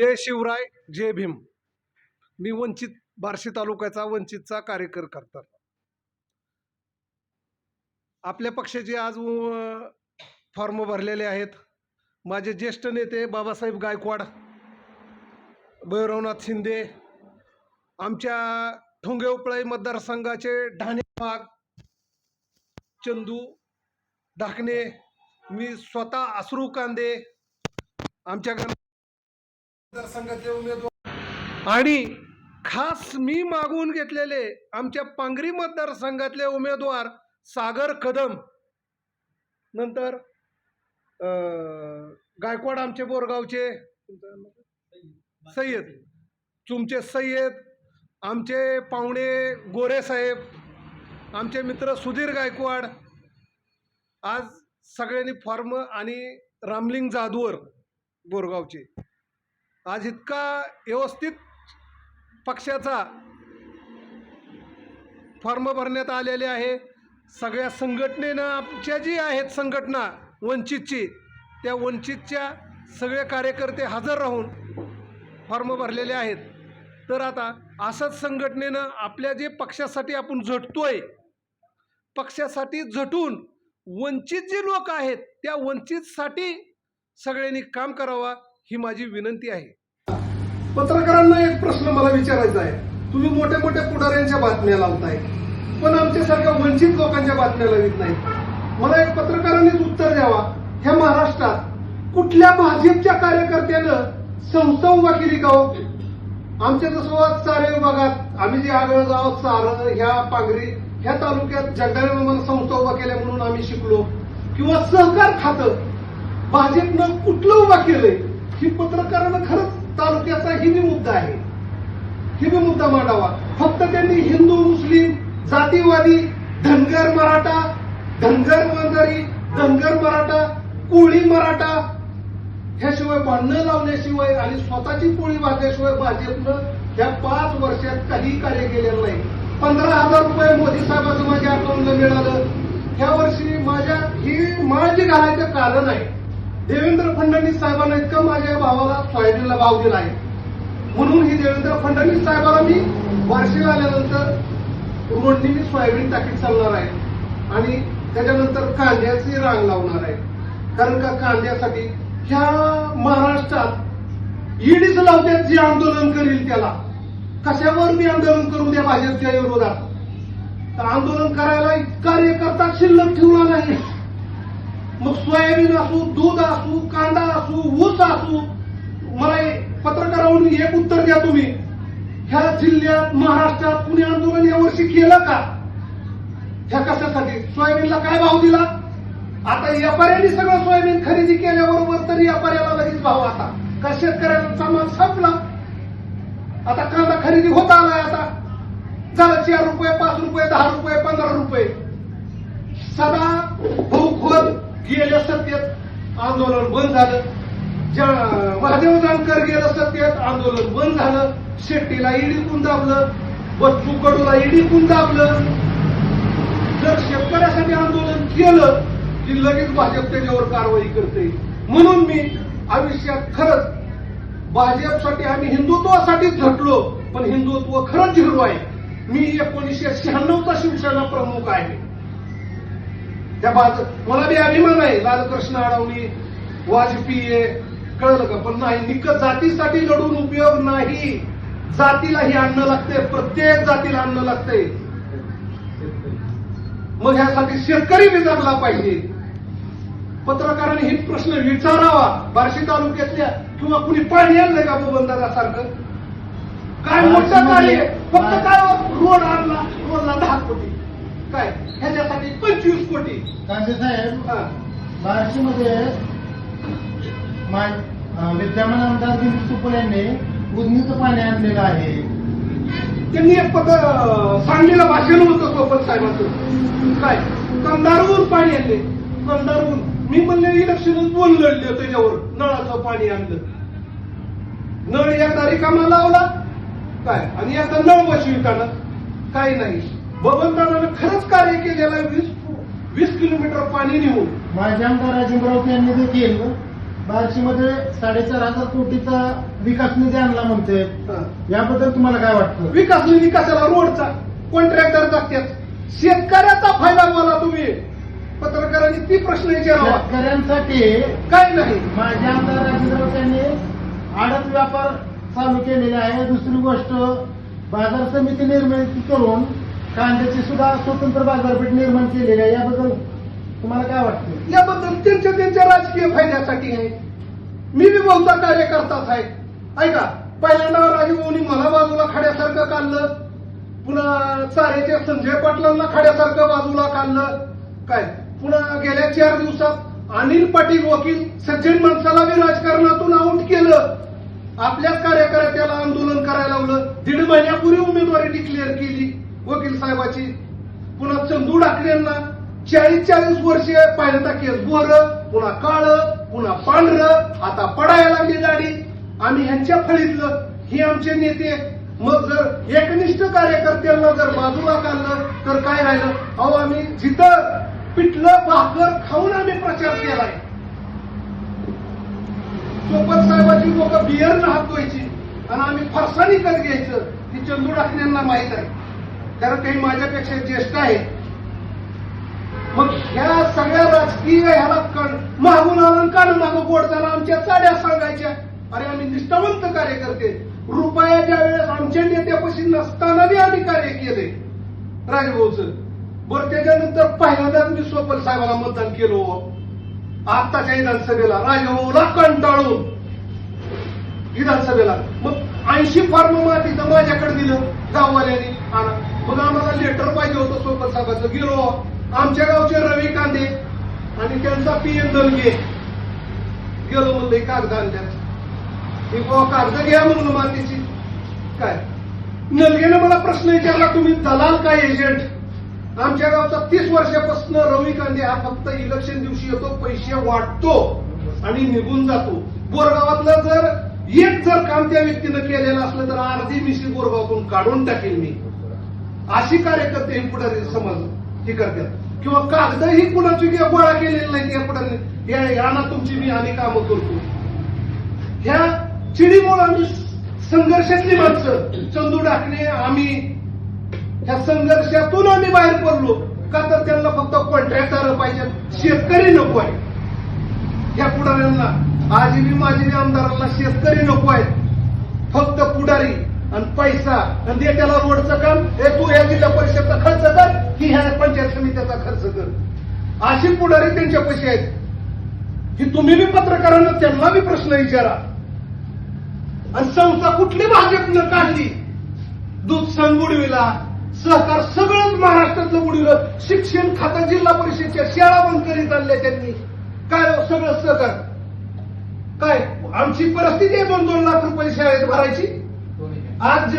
जय शिवराय जय भीम. मी वंचित बार्शी तालुक्याचा वंचितचा कार्यकर करतात आपल्या पक्षाचे आज फॉर्म भरलेले आहेत. माझे ज्येष्ठ नेते बाबासाहेब गायकवाड भैरवनाथ शिंदे आमच्या ठोंगे उपळाई मतदारसंघाचे ढाणे भाग चंदू ढाकणे मी स्वतः अश्रू कांदे आमच्या उमेदवार आणि खास मी मागवून घेतलेले आमच्या पांगरी मतदारसंघातले उमेदवार सागर कदम. नंतर गायकवाड आमचे बोरगावचे सय्यद. तुमचे सय्यद आमचे पाहुणे गोरे साहेब आमचे मित्र सुधीर गायकवाड. आज सगळ्यांनी फॉर्म आणि रामलिंग जाधवर बोरगावचे. आज इतका व्यवस्थित पक्षाचा फॉर्म भरण्यात आलेले आहे. सगळ्या संघटनेनं आमच्या जी आहेत संघटना वंचितची त्या वंचितच्या सगळे कार्यकर्ते हजर राहून फॉर्म भरलेले आहेत. तर आता असंच संघटनेनं आपल्या जे पक्षासाठी आपण झटतोय पक्षासाठी झटून वंचित जे लोक आहेत त्या वंचितसाठी सगळ्यांनी काम करावा. ही माझी विनंती आहे. पत्रकारांना एक प्रश्न मला विचारायचा आहे. तुम्ही मोठ्या मोठ्या पुढाऱ्यांच्या बातम्या लावताय पण आमच्यासारख्या वंचित लोकांच्या बातम्या लावित नाहीत. मला एक पत्रकारांनीच उत्तर द्यावा. ह्या महाराष्ट्रात कुठल्या भाजपच्या कार्यकर्त्यानं संस्था उभा केली का हो? आमच्या जसं चारे विभागात आम्ही जे आगळगाव सार ह्या पांगरी ह्या तालुक्यात जगदाने मला संस्था उभा केल्या म्हणून आम्ही शिकलो. किंवा सहकार खातं भाजपनं कुठलं उभा केलंय? ही पत्रकारानं खरंच तालुक्याचा ही मुद्दा आहे. ही मुद्दा मांडावा. फक्त त्यांनी हिंदू मुस्लिम जातीवादी धनगर मराठा धनगर वंजारी धनगर मराठा कोळी मराठा ह्याशिवाय भांडणं लावण्याशिवाय आणि स्वतःची पोळी भाजल्याशिवाय भाजपनं ह्या पाच वर्षात काही कार्य केलेलं नाही. पंधरा हजार रुपये मोदी साहेबांचं माझ्या अकाउंटला मिळालं. ह्या वर्षी माझ्या ही माझी घालायचं कारण आहे. देवेंद्र फडणवीस साहेबांना इतकं माझ्या भावाला सोयाबीनला भाव दिला आहे म्हणून ही देवेंद्र फडणवीस साहेबांना मी वार्षिक आल्यानंतर रोडनी मी सोयाबीन टाकीत चालणार आहे. आणि त्याच्यानंतर कांद्याची रांग लावणार आहे. कारण का कांद्यासाठी ह्या महाराष्ट्रात ईडीच लावतात जे आंदोलन करील त्याला. कशावर मी आंदोलन करू द्या भाजपच्या विरोधात? तर आंदोलन करायला कार्यकर्ता शिल्लक ठेवला नाही. मग सोयाबीन असू दूध असू कांदा असू ऊस असू मला पत्रकारावरून एक उत्तर द्या तुम्ही. ह्या जिल्ह्यात महाराष्ट्रात पुणे आंदोलन यावर्षी केलं का? ह्या कशासाठी? सोयाबीनला काय भाव दिला? आता व्यापाऱ्यांनी सगळं सोयाबीन खरेदी केल्याबरोबर तरी व्यापाऱ्याला लगेच भाव आता. का शेतकऱ्याला सामान संपला? आता कांदा खरेदी होत आलाय आता. झालं चार रुपये पाच रुपये दहा रुपये पंधरा रुपये. सदा बहुखोर गेल्या सत्तेत आंदोलन बंद झालं. ज्या महादेव जानकर गेलं सत्तेत आंदोलन बंद झालं. शेट्टीला इडीकून दाबलं बच्चू कडूला इडीकून दाबलं. जर शेतकऱ्यासाठी आंदोलन केलं की लगेच भाजप त्याच्यावर कारवाई करते. म्हणून मी आयुष्यात खरंच भाजपसाठी आम्ही हिंदुत्वासाठीच झटलो पण हिंदुत्व खरंच हिरो आहे. मी एकोणीसशे शहाण्णवचा शिवसेना प्रमुख आहे. त्या भाजप मला बी अभिमान आहे. लालकृष्ण अडवणी वाजपेयी कळलं का? पण नाही निक जातीसाठी लढून उपयोग नाही. जातीलाही आणणं लागते प्रत्येक जातीला आणणं लागते. मग ह्यासाठी शेतकरी जगला पाहिजे. पत्रकारांनी हे प्रश्न विचारावा. बार्शी तालुक्यातल्या किंवा कुणी पाणी आणलंय का बंधारासारखं काय मोठं कार्य? आहे? फक्त काय रोड आणला रोडला दहा कोटी. काय? ह्याच्यासाठी पंचवीस कोटी कांदे साहेब हा. बार्शीमध्ये मा- अं, विद्यमान आमदार दिलीप सुपल यांनी उजनीचं पाणी आणलेलं आहे. त्यांनी एक अं, सांगलीला भाषण होतं सोपत साहेबांचं. काय? कंदारवरून पाणी आणले. कंदारवरून मी म्हणले इलेक्शनच बोल लढले त्याच्यावर नळाचं पाणी आणलं. नळ एकदा रिकामा लावला. काय? आणि एकदा नळ बसविताना काही नाही. बबनदादानं खरंच कार्य केलेलं आहे वीस वीस किलोमीटर पाणी नेऊन. माझे आमदार राजेंद्र राऊत यांनी देखील बार्शीमध्ये साडेचार हजार कोटीचा विकास निधी आणला म्हणते. याबद्दल तुम्हाला काय वाटतं? विकास निधी कशाला? रोडचा. कॉन्ट्रॅक्टर टाकतात. शेतकऱ्याचा फायदा बोला तुम्ही. पत्रकारांनी ती प्रश्न विचारावा. शेतकऱ्यांसाठी काय नाही. माझे आमदार राजेंद्र यांनी आडत व्यापार चालू केलेला आहे. दुसरी गोष्ट बाजार समिती निर्माण करून कांद्याची सुद्धा स्वतंत्र बाजारपेठ निर्माण केलेली आहे. याबद्दल तुम्हाला काय वाटतं? याबद्दल त्यांच्या त्यांच्या राजकीय फायद्यासाठी आहे. मी बी बहुता कार्यकर्ताच आहे ऐका पहिल्यांदा राजभाऊनी मला बाजूला खाड्यासारखं काढलं. पुन्हा चारेच्या संजय पाटलांना खाड्यासारखं बाजूला काढलं. काय? पुन्हा गेल्या चार दिवसात अनिल पाटील वकील सज्जन माणसाला बी राजकारणातून आऊट केलं. आपल्याच कार्यकर्त्याला आंदोलन करायला लावलं. दीड महिन्यापूर्वी उमेदवारी डिक्लेअर केली. वकील साहेबाची. पुन्हा चंदू डाकरेंना चाळीस चाळीस वर्षे पहिल्यांदा केस गोर पुन्हा काळ पुन्हा पांढर आता पडायला लागली गाडी. आम्ही ह्यांच्या फळीतलं. हे आमचे नेते. मग जर एकनिष्ठ कार्यकर्त्यांना जर बाजूला काढलं तर काय राहिलं? अहो आम्ही जिथं पिठलं भाकर खाऊन आम्ही प्रचार केलाय. सोबत साहेबाची लोक बियर हात धुवायची आणि आम्ही फरसाणी कर घ्यायचं. ही चंदू डाकण्यांना माहीत आहे. कारण काही माझ्यापेक्षा ज्येष्ठ आहेत. मग ह्या सगळ्या राजकीय ह्याला कण मागून आलं मागं गोडताना आमच्या चाड्या सांगायच्या. अरे आम्ही निष्ठावंत कार्यकर्ते. रुपयाच्या वेळेस आमच्या नेत्यापाशी नसताना आम्ही कार्य केले. राजभाऊच. बरं त्याच्यानंतर पहिल्यांदाच मी सोपल साहेबाला मतदान केलं हो. आत्ताच्या विधानसभेला राजभाऊला कंटाळून. विधानसभेला. मग ऐंशी फॉर्म तर माझ्याकडे दिलं गाववाल्यांनी आणा. मग आम्हाला लेटर पाहिजे होतं सोबत साहेबाचं. गेलो. आमच्या गावचे रवी कांदे आणि त्यांचा पी एम दलगे. गेलो म्हणलं हे कागद आणल्या बुवा कागद घ्या म्हणून मातीची. काय? नलगेनं मला प्रश्न विचारला तुम्ही दलाल काय एजंट आमच्या गावचा तीस वर्षापासून रवी कांदे हा फक्त इलेक्शन दिवशी येतो पैसे वाटतो आणि निघून जातो. बोरगावातलं जर एक जर काम त्या व्यक्तीनं केलेलं असलं तर अर्धी मिशी बोरगावातून काढून टाकेल मी. अशी कार्यकर्ते हे पुढारी समज हे करतात. किंवा कागद ही कुणाची गोळा केलेली नाही या पुढारी या यांना तुमची मी आम्ही कामं करतो. ह्या चिडीमुळे आम्ही संघर्षातली माणसं. चंदू डाकणे आम्ही ह्या संघर्षातून आम्ही बाहेर पडलो. का तर त्यांना फक्त कॉन्ट्रॅक्टर पाहिजे. शेतकरी नको आहे या पुढाऱ्यांना आजीबी माझी आमदारांना शेतकरी नको आहेत. फक्त पुढारी. आणि पैसा. आणि देत्याला रोडचं काम. हे तू या जिल्हा परिषदचा खर्च कर. की ह्या पंचायत समित्याचा खर्च कर. अशी पुढारी त्यांच्या पैसे आहेत. की तुम्ही बी पत्रकारांना त्यांना बी प्रश्न विचारा. आणि संस्था कुठली भाजपनं काढली? दूध संघ बुडविला सहकार सगळंच महाराष्ट्रातलं बुडविलं शिक्षण खातं जिल्हा परिषदच्या शाळा बंद करीत आणल्या त्यांनी. काय हो, सगळं सहकार? काय? आमची परिस्थिती आहे दोन दोन लाख रुपये शाळेत भरायची. आज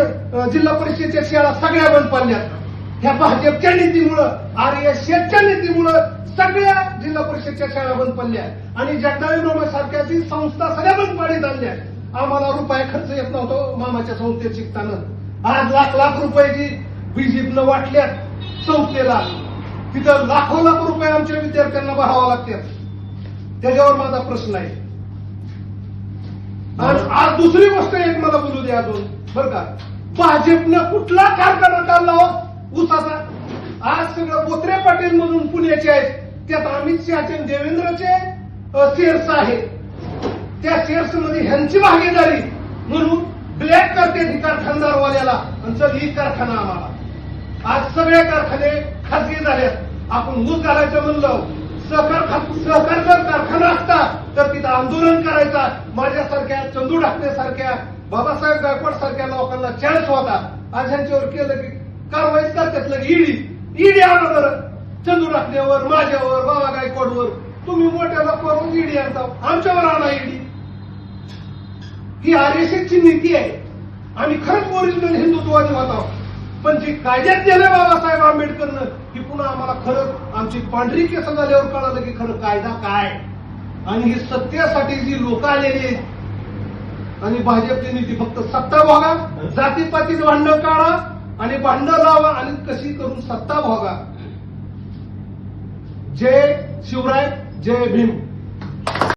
जिल्हा परिषदेच्या शाळा सगळ्या बंद पडल्यात. ह्या भाजपच्या नीतीमुळं आर्य शेठच्या नीतीमुळं सगळ्या जिल्हा परिषदच्या शाळा बंद पडल्या आणि जगदावी मामा सारख्या संस्था सगळ्या बंद पाडीत आणल्या आम्हाला रुपया खर्च येत नव्हतो हो, मामाच्या संस्थेत शिकताना. आज लाख लाख रुपयाची बीजेपीनं वाटल्यात संस्थेला तिथं लाखो लाख रुपये आमच्या विद्यार्थ्यांना भरावा लागतात. त्याच्यावर माझा प्रश्न आहे. आणि आज दुसरी गोष्ट एक मला बोलू द्या अजून. बर का? भाजपनं कुठला कारखाना काढला हो? ऊसाचा. आज सगळं बोत्रे पाटील म्हणून पुण्याचे आहेत. त्यात अमित शहाचे देवेंद्रचे शेअर्स आहेत. त्या शेअर्समध्ये ह्यांची भागीदारी. म्हणून ब्लॅक करते ती कारखानदारवाल्याला आणि चल ही कारखाना आम्हाला. आज सगळे कारखाने खाजगी झालेत. आपण ऊस घालायचं म्हणलं. सहकार खा- सहकार जर कारखाना असता तर तिथं आंदोलन करायचा माझ्यासारख्या चंदू ढाकण्यासारख्या बाबासाहेब गायकवाड सारख्या लोकांना चान्स होता. आज ह्यांच्यावर केलं की कारवाई करतात लगे ईडी ईडी आणा बरं. चंदू ढाकण्यावर माझ्यावर बाबा गायकवाडवर. तुम्ही मोठ्या लोकांवर ईडी आणता. आमच्यावर आणा ईडी. ही आरएसएसची नीती आहे. आम्ही खरंच ओरिजिनल हिंदुत्वादी होतो. पण जी कायद्यात दिलं बाबासाहेब आंबेडकरनं ही पुन्हा आम्हाला खरंच आमची पांढरी केस झाल्यावर कळालं की खरं कायदा काय आणि ही सत्तेसाठी जी लोक आलेली आहेत आणि भाजपचे नेते फक्त सत्ता भोगा जातीपातीत भांडण काढा आणि भांडण लावा आणि कशी करून सत्ता भोगा. जय शिवराय जय भीम.